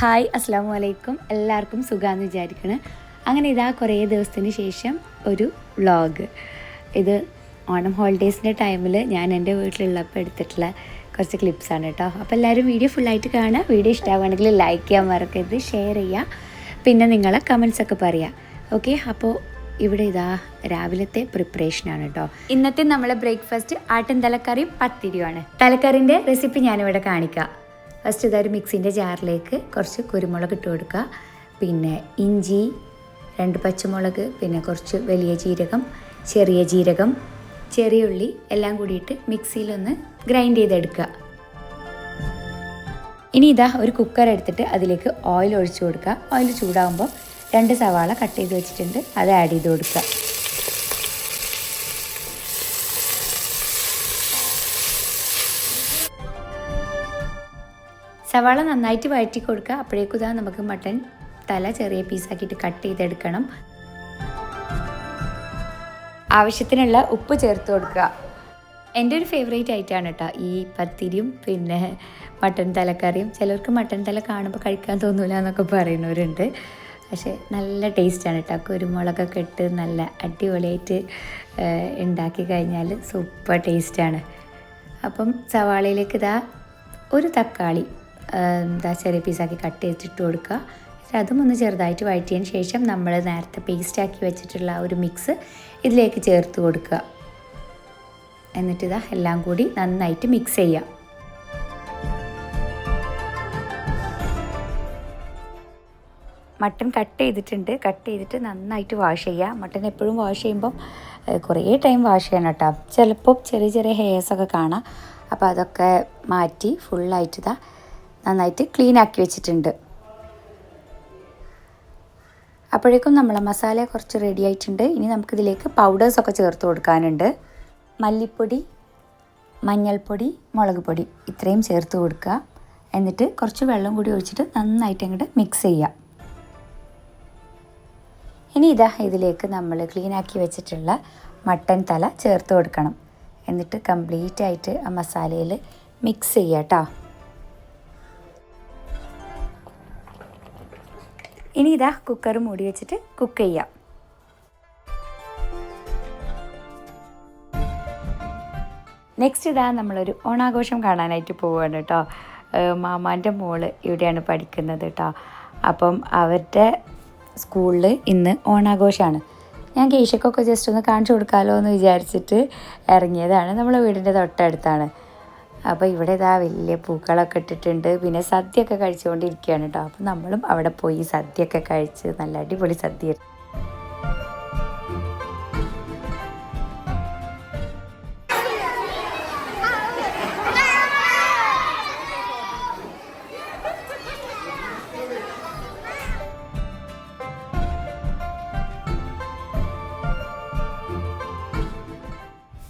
Hi അസ്സാം വലൈക്കും എല്ലാവർക്കും സുഖമാണെന്ന് വിചാരിക്കണ്. അങ്ങനെ ഇതാ കുറേ ദിവസത്തിന് ശേഷം ഒരു വ്ളോഗ്. ഇത് ഓണം ഹോളിഡേയ്സിന്റെ ടൈമിൽ ഞാൻ എന്റെ വീട്ടിലുള്ളപ്പോൾ എടുത്തിട്ടുള്ള കുറച്ച് ക്ലിപ്സാണ് കേട്ടോ. അപ്പോൾ എല്ലാവരും വീഡിയോ ഫുള്ളായിട്ട് കാണുക. വീഡിയോ ഇഷ്ടമാവുകയാണെങ്കിൽ ലൈക്ക് ചെയ്യാൻ മറക്കരുത് ഷെയർ ചെയ്യുക. പിന്നെ നിങ്ങളെ കമൻസൊക്കെ പറയുക ഓക്കെ അപ്പോൾ ഇവിടെ ഇതാ രാവിലത്തെ പ്രിപ്പറേഷനാണ് കേട്ടോ. ഇന്നത്തെ നമ്മളെ ബ്രേക്ക്ഫാസ്റ്റ് ആട്ടിൻ തലക്കറിയും പത്തിരിയുമാണ്. തലക്കറിന്റെ റെസിപ്പി ഞാനിവിടെ കാണിക്കാം. ഫസ്റ്റ് ഇതൊരു മിക്സിന്റെ ജാറിലേക്ക് കുറച്ച് കുരുമുളക് ഇട്ട് കൊടുക്കുക. പിന്നെ ഇഞ്ചി രണ്ട് പച്ചമുളക് പിന്നെ കുറച്ച് വലിയ ജീരകം ചെറിയ ജീരകം ചെറിയ ഉള്ളി എല്ലാം കൂടിയിട്ട് മിക്സിയിലൊന്ന് ഗ്രൈൻഡ് ചെയ്തെടുക്കുക. ഇനി ഇതാ ഒരു കുക്കർ എടുത്തിട്ട് അതിലേക്ക് ഓയിൽ ഒഴിച്ചു കൊടുക്കുക. ഓയിൽ ചൂടാകുമ്പോൾ രണ്ട് സവാള കട്ട് ചെയ്ത് വെച്ചിട്ടുണ്ട്. അത് ആഡ് ചെയ്ത് കൊടുക്കുക. സവാള നന്നായിട്ട് വഴറ്റി കൊടുക്കുക. അപ്പോഴേക്കും ഇതാ നമുക്ക് മട്ടൻ തല ചെറിയ പീസാക്കിയിട്ട് കട്ട് ചെയ്തെടുക്കണം. ആവശ്യത്തിനുള്ള ഉപ്പ് ചേർത്ത് കൊടുക്കുക. എന്റെ ഒരു ഫേവറേറ്റ് ആയിട്ടാണ് കേട്ടോ ഈ പത്തിരിയും പിന്നെ മട്ടൻ തലക്കറിയും. ചിലർക്ക് മട്ടൻ തല കാണുമ്പോൾ കഴിക്കാൻ തോന്നൂല എന്നൊക്കെ പറയുന്നവരുണ്ട്. പക്ഷേ നല്ല ടേസ്റ്റാണ് കേട്ടോ. കുരുമുളകൊക്കെ ഇട്ട് നല്ല അടിപൊളിയായിട്ട് ഉണ്ടാക്കി കഴിഞ്ഞാൽ സൂപ്പർ ടേസ്റ്റാണ് അപ്പം സവാളയിലേക്ക് ഇതാ ഒരു തക്കാളി എന്താ ചെറിയ പീസാക്കി കട്ട് ചെയ്തിട്ട് കൊടുക്കുക. അതും ഒന്ന് ചെറുതായിട്ട് വഴറ്റിയതിന് ശേഷം നമ്മൾ നേരത്തെ പേസ്റ്റാക്കി വെച്ചിട്ടുള്ള ഒരു മിക്സ് ഇതിലേക്ക് ചേർത്ത് കൊടുക്കുക. എന്നിട്ട് ഇതാ എല്ലാം കൂടി നന്നായിട്ട് മിക്സ് ചെയ്യുക മട്ടൺ കട്ട് ചെയ്തിട്ടുണ്ട്. കട്ട് ചെയ്തിട്ട് നന്നായിട്ട് വാഷ് ചെയ്യുക. മട്ടൺ എപ്പോഴും വാഷ് ചെയ്യുമ്പം കുറേ ടൈം വാഷ് ചെയ്യണം കേട്ടോ. ചിലപ്പോൾ ചെറിയ ചെറിയ ഹെയർസൊക്കെ കാണാം. അപ്പോൾ അതൊക്കെ മാറ്റി ഫുള്ളായിട്ട് ഇതാ നന്നായിട്ട് ക്ലീൻ ആക്കി വെച്ചിട്ടുണ്ട്. അപ്പോഴേക്കും നമ്മളെ മസാല കുറച്ച് റെഡി ആയിട്ടുണ്ട്. ഇനി നമുക്കിതിലേക്ക് പൗഡേഴ്സൊക്കെ ചേർത്ത് കൊടുക്കാനുണ്ട്. മല്ലിപ്പൊടി മഞ്ഞൾപ്പൊടി മുളക് പൊടി ഇത്രയും ചേർത്ത് കൊടുക്കുക. എന്നിട്ട് കുറച്ച് വെള്ളം കൂടി ഒഴിച്ചിട്ട് നന്നായിട്ട് അങ്ങോട്ട് മിക്സ് ചെയ്യാം ഇനി ഇതാ ഇതിലേക്ക് നമ്മൾ ക്ലീൻ ആക്കി വെച്ചിട്ടുള്ള മട്ടൻ തല ചേർത്ത് കൊടുക്കണം. എന്നിട്ട് കംപ്ലീറ്റ് ആയിട്ട് ആ മസാലയിൽ മിക്സ് ചെയ്യാം കേട്ടോ ഇനി ഇതാ കുക്കർ മൂടി വെച്ചിട്ട് കുക്ക് ചെയ്യാം. നെക്സ്റ്റ് ഇതാ നമ്മളൊരു ഓണാഘോഷം കാണാനായിട്ട് പോവുകയാണ് കേട്ടോ. മാമാന്റെ മോൾ ഇവിടെയാണ് പഠിക്കുന്നത് കേട്ടോ. അപ്പം അവരുടെ സ്കൂളിൽ ഇന്ന് ഓണാഘോഷമാണ് ഞാൻ കേശക്കൊക്കെ ജസ്റ്റ് ഒന്ന് കാണിച്ചു കൊടുക്കാമല്ലോ എന്ന് വിചാരിച്ചിട്ട് ഇറങ്ങിയതാണ്. നമ്മളെ വീടിന്റെ തൊട്ടടുത്താണ്. അപ്പോൾ ഇവിടെ ഇതാ വലിയ പൂക്കളൊക്കെ ഇട്ടിട്ടുണ്ട്. പിന്നെ സദ്യയൊക്കെ കഴിച്ചുകൊണ്ടിരിക്കുകയാണ് കേട്ടോ. അപ്പോൾ നമ്മളും അവിടെ പോയി സദ്യയൊക്കെ കഴിച്ച് നല്ല അടിപൊളി സദ്യ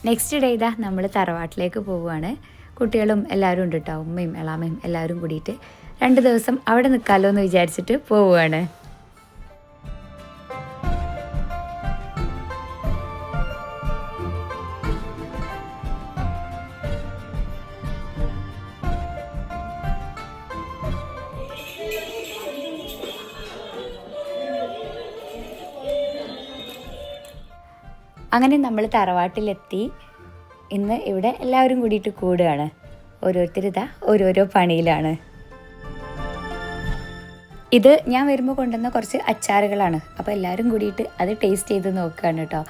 നെക്സ്റ്റ് ഡേ ഇതാ നമ്മൾ തറവാട്ടിലേക്ക് പോവുകയാണ്. കുട്ടികളും എല്ലാവരും ഉണ്ട് കേട്ടോ ഉമ്മയും എളാമയും എല്ലാവരും കൂടിയിട്ട് രണ്ട് ദിവസം അവിടെ നിൽക്കാമല്ലോ എന്ന് വിചാരിച്ചിട്ട് പോവുകയാണ്. അങ്ങനെ നമ്മൾ തറവാട്ടിലെത്തി. ഇന്ന് ഇവിടെ എല്ലാവരും കൂടിയിട്ട് കൂടുകയാണ്. ഓരോരുത്തർ ഇതാ ഓരോരോ പണിയിലാണ്. ഇത് ഞാൻ വരുമ്പോൾ കൊണ്ടുവന്ന കുറച്ച് അച്ചാറുകളാണ്. അപ്പോൾ എല്ലാവരും കൂടിയിട്ട് അത് ടേസ്റ്റ് ചെയ്ത് നോക്കുകയാണ് കേട്ടോ.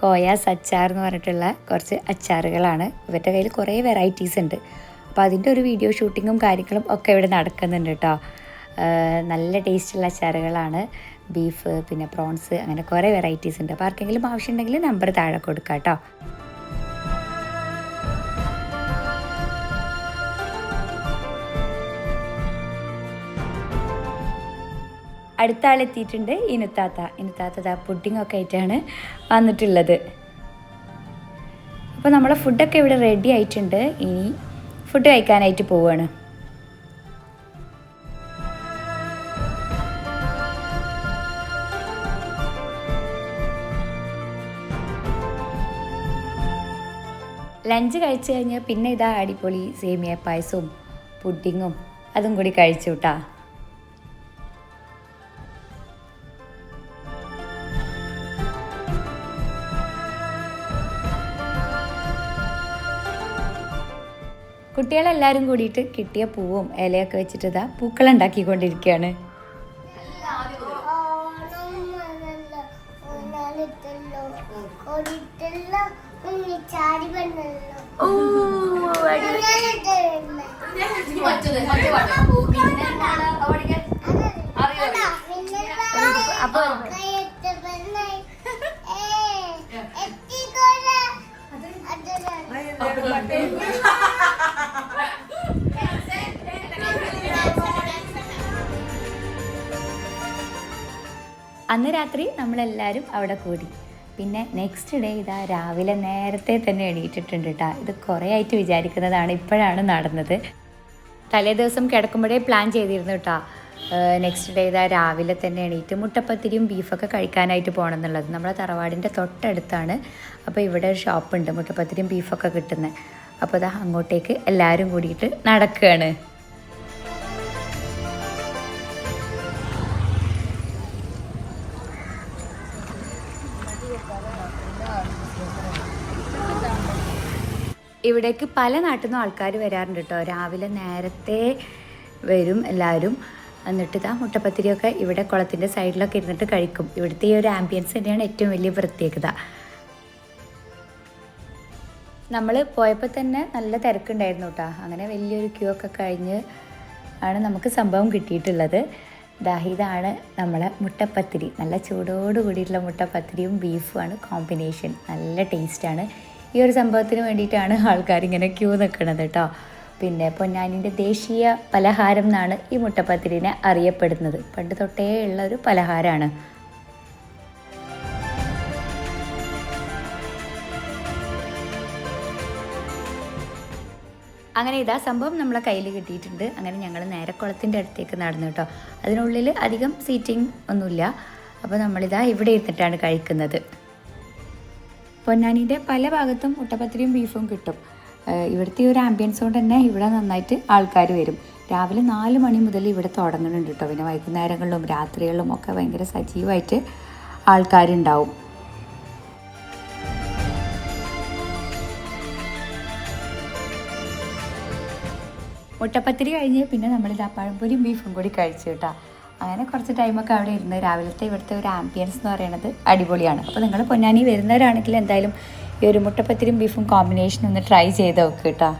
കോയാസ് അച്ചാർ എന്ന് പറഞ്ഞിട്ടുള്ള കുറച്ച് അച്ചാറുകളാണ്. ഇവരുടെ കയ്യിൽ കുറേ വെറൈറ്റീസ് ഉണ്ട്. അപ്പോൾ അതിന്റെ ഒരു വീഡിയോ ഷൂട്ടിങ്ങും കാര്യങ്ങളും ഒക്കെ ഇവിടെ നടക്കുന്നുണ്ട് കേട്ടോ. നല്ല ടേസ്റ്റുള്ള അച്ചാറുകളാണ്. ബീഫ് പിന്നെ പ്രോൺസ് അങ്ങനെ കുറേ വെറൈറ്റീസ് ഉണ്ട്. അപ്പോൾ ആർക്കെങ്കിലും ആവശ്യമുണ്ടെങ്കിൽ നമ്പർ താഴെ കൊടുക്കാം കേട്ടോ. അടുത്ത ആളെത്തിയിട്ടുണ്ട് ഇനുത്താത്ത ഇനുത്താത്ത പുഡിംഗ് ഒക്കെ ആയിട്ടാണ് വന്നിട്ടുള്ളത്. അപ്പോൾ നമ്മളെ ഫുഡൊക്കെ ഇവിടെ റെഡി ആയിട്ടുണ്ട്. ഇനി ഫുഡ് കഴിക്കാനായിട്ട് പോവുകയാണ് ലഞ്ച് കഴിച്ചു കഴിഞ്ഞാൽ പിന്നെ ഇതാ അടിപൊളി സേമിയ പായസവും പുഡിങ്ങും അതും കൂടി കഴിച്ചു കേട്ടാ കുട്ടികളെല്ലാവരും കൂടിയിട്ട് കിട്ടിയ പൂവും ഇലയൊക്കെ വെച്ചിട്ട് ഇതാ പൂക്കളുണ്ടാക്കിക്കൊണ്ടിരിക്കുകയാണ് ഓണം അന്ന് രാത്രി നമ്മളെല്ലാവരും അവിടെ കൂടി. പിന്നെ നെക്സ്റ്റ് ഡേ ഇതാ രാവിലെ നേരത്തെ തന്നെ എണീറ്റിട്ടുണ്ട് കേട്ടോ ഇത് കുറേ ആയിട്ട് വിചാരിക്കുന്നതാണ് ഇപ്പോഴാണ് നടന്നത്. തലേ ദിവസം കിടക്കുമ്പോഴേ പ്ലാൻ ചെയ്തിരുന്നു കേട്ടോ നെക്സ്റ്റ് ഡേ ഇതാ രാവിലെ തന്നെ എണീറ്റ് മുട്ടപ്പത്തിരിയും ബീഫൊക്കെ കഴിക്കാനായിട്ട് പോകണം എന്നുള്ളത് നമ്മളെ തറവാടിന്റെ തൊട്ടടുത്താണ്. അപ്പോൾ ഇവിടെ ഒരു ഷോപ്പുണ്ട് മുട്ടപ്പത്തിരിയും ബീഫൊക്കെ കിട്ടുന്നത് അപ്പോൾ ഇതാ അങ്ങോട്ടേക്ക് എല്ലാവരും കൂടിയിട്ട് നടക്കുകയാണ് ഇവിടേക്ക് പല നാട്ടിൽ നിന്നും ആൾക്കാർ വരാറുണ്ട് കേട്ടോ രാവിലെ നേരത്തെ വരും എല്ലാവരും എന്നിട്ട് ഇതാ മുട്ടപ്പത്തിരിയൊക്കെ ഇവിടെ കുളത്തിന്റെ സൈഡിലൊക്കെ ഇരുന്നിട്ട് കഴിക്കും. ഇവിടുത്തെ ഈ ഒരു ആംബിയൻസ് തന്നെയാണ് ഏറ്റവും വലിയ പ്രത്യേകത. നമ്മൾ പോയപ്പോൾ തന്നെ നല്ല തിരക്കുണ്ടായിരുന്നു കേട്ടോ അങ്ങനെ വലിയൊരു ക്യൂ ഒക്കെ കഴിഞ്ഞ് ആണ് നമുക്ക് സംഭവം കിട്ടിയിട്ടുള്ളത്. ദാ ഇതാണ് നമ്മളെ മുട്ടപ്പത്തിരി. നല്ല ചൂടോട് കൂടിയിട്ടുള്ള മുട്ടപ്പത്തിരിയും ബീഫുമാണ് കോമ്പിനേഷൻ നല്ല ടേസ്റ്റാണ് ഈ ഒരു സംഭവത്തിന് വേണ്ടിയിട്ടാണ് ആൾക്കാർ ഇങ്ങനെ ക്യൂ നിൽക്കുന്നത് കേട്ടോ പിന്നെ പൊന്നാനിന്റെ ദേശീയ പലഹാരം എന്നാണ് ഈ മുട്ടപ്പത്തിരിനെ അറിയപ്പെടുന്നത്. പണ്ട് തൊട്ടേ ഉള്ള ഒരു പലഹാരമാണ് അങ്ങനെ ഇതാ സംഭവം നമ്മളെ കയ്യിൽ കിട്ടിയിട്ടുണ്ട്. അങ്ങനെ ഞങ്ങൾ നേരെ കുളത്തിന്റെ അടുത്തേക്ക് നടന്നു കേട്ടോ അതിനുള്ളിൽ അധികം സീറ്റിംഗ് ഒന്നുമില്ല. അപ്പോൾ നമ്മളിതാ ഇവിടെ ഇരുന്നിട്ടാണ് കഴിക്കുന്നത്. പൊന്നാനിയുടെ പല ഭാഗത്തും മുട്ടപ്പത്തിരിയും ബീഫും കിട്ടും. ഇവിടുത്തെ ഒരു ആംബിയൻസ് കൊണ്ട് തന്നെ ഇവിടെ നന്നായിട്ട് ആൾക്കാർ വരും. രാവിലെ നാല് മണി മുതൽ ഇവിടെ തുടങ്ങുന്നുണ്ട് കേട്ടോ പിന്നെ വൈകുന്നേരങ്ങളിലും രാത്രികളിലും ഒക്കെ ഭയങ്കര സജീവമായിട്ട് ആൾക്കാരുണ്ടാവും. മുട്ടപ്പത്തിരി കഴിഞ്ഞ് പിന്നെ നമ്മളിതാ പഴംപൊരിയും ബീഫും കൂടി കഴിച്ചു കേട്ടോ. അങ്ങനെ കുറച്ച് ടൈമൊക്കെ അവിടെ ഇരുന്ന് രാവിലത്തെ ഇവിടുത്തെ ഒരു ആംബിയൻസ് എന്ന് പറയുന്നത് അടിപൊളിയാണ്. അപ്പോൾ നിങ്ങൾ പൊന്നാനി വരുന്നവരാണെങ്കിൽ എന്തായാലും ഈ ഒരു മുട്ടപ്പത്തിരിയും ബീഫും കോമ്പിനേഷൻ ഒന്ന് ട്രൈ ചെയ്ത് നോക്ക് കേട്ടോ.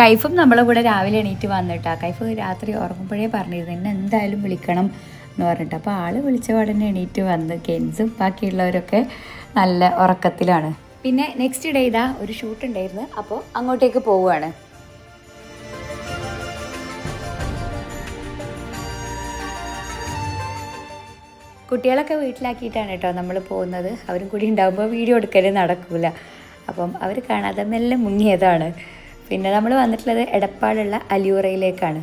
കൈഫും നമ്മളെ കൂടെ രാവിലെ എണീറ്റ് വന്നിട്ടാ കൈഫ് രാത്രി ഉറങ്ങുമ്പോഴേ പറഞ്ഞിരുന്നു എന്നെ എന്തായാലും വിളിക്കണം എന്ന് പറഞ്ഞിട്ട്. അപ്പോൾ ആൾ വിളിച്ച ഉടനെ എണീറ്റ് വന്ന് കെൻസും ബാക്കിയുള്ളവരൊക്കെ നല്ല ഉറക്കത്തിലാണ്. പിന്നെ നെക്സ്റ്റ് ഡേ ഇതാ ഒരു ഷൂട്ട് ഉണ്ടായിരുന്നു. അപ്പോൾ അങ്ങോട്ടേക്ക് പോവുകയാണ്. കുട്ടികളൊക്കെ വീട്ടിലാക്കിയിട്ടാണ് കേട്ടോ നമ്മൾ പോകുന്നത്. അവരും കൂടി ഉണ്ടാകുമ്പോൾ വീഡിയോ എടുക്കൽ നടക്കില്ല അപ്പം അവർ കാണാതെ മെല്ലെ മുങ്ങിയതാണ്. പിന്നെ നമ്മൾ വന്നിട്ടുള്ളത് എടപ്പാടുള്ള അലിയൂറയിലേക്കാണ്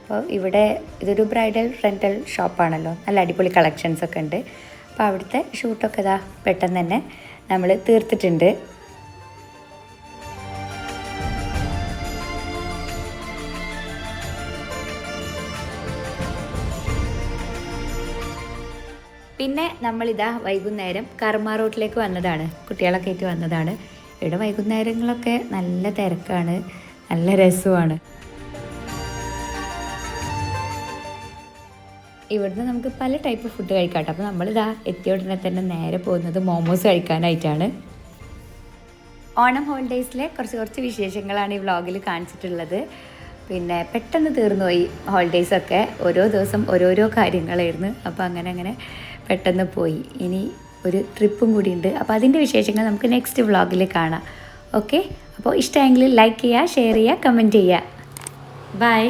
അപ്പോൾ ഇവിടെ ഇതൊരു ബ്രൈഡൽ റെന്റൽ ഷോപ്പാണല്ലോ. നല്ല അടിപൊളി കളക്ഷൻസ് ഒക്കെ ഉണ്ട്. അപ്പോൾ അവിടുത്തെ ഷൂട്ടൊക്കെ ഇതാ പെട്ടെന്ന് തന്നെ നമ്മൾ തീർത്തിട്ടുണ്ട്. പിന്നെ നമ്മളിതാ വൈകുന്നേരം കർമ്മ റോട്ടിലേക്ക് വന്നതാണ്. കുട്ടികളൊക്കെ ആയിട്ട് വന്നതാണ്. ഇവിടെ വൈകുന്നേരങ്ങളൊക്കെ നല്ല തിരക്കാണ്. നല്ല രസമാണ്. ഇവിടുന്ന് നമുക്ക് പല ടൈപ്പ് ഫുഡ് കഴിക്കാം അപ്പോൾ നമ്മളിതാ എത്തിയ ഉടനെ തന്നെ നേരെ പോകുന്നത് മോമോസ് കഴിക്കാനായിട്ടാണ്. ഓണം ഹോളിഡേയ്സിലെ കുറച്ച് കുറച്ച് വിശേഷങ്ങളാണ് ഈ വ്ളോഗിൽ കാണിച്ചിട്ടുള്ളത്. പിന്നെ പെട്ടെന്ന് തീർന്നുപോയി ഹോളിഡേയ്സൊക്കെ ഓരോ ദിവസം ഓരോരോ കാര്യങ്ങളായിരുന്നു. അപ്പോൾ അങ്ങനെ അങ്ങനെ പെട്ടെന്ന് പോയി. ഇനി ഒരു ട്രിപ്പും കൂടി ഉണ്ട് അപ്പോൾ അതിന്റെ വിശേഷങ്ങൾ നമുക്ക് നെക്സ്റ്റ് വ്ളോഗിൽ കാണാം. ഓക്കെ അപ്പോൾ ഇഷ്ടമെങ്കിൽ ലൈക്ക് ചെയ്യുക ഷെയർ ചെയ്യുക കമന്റ് ചെയ്യുക. ബൈ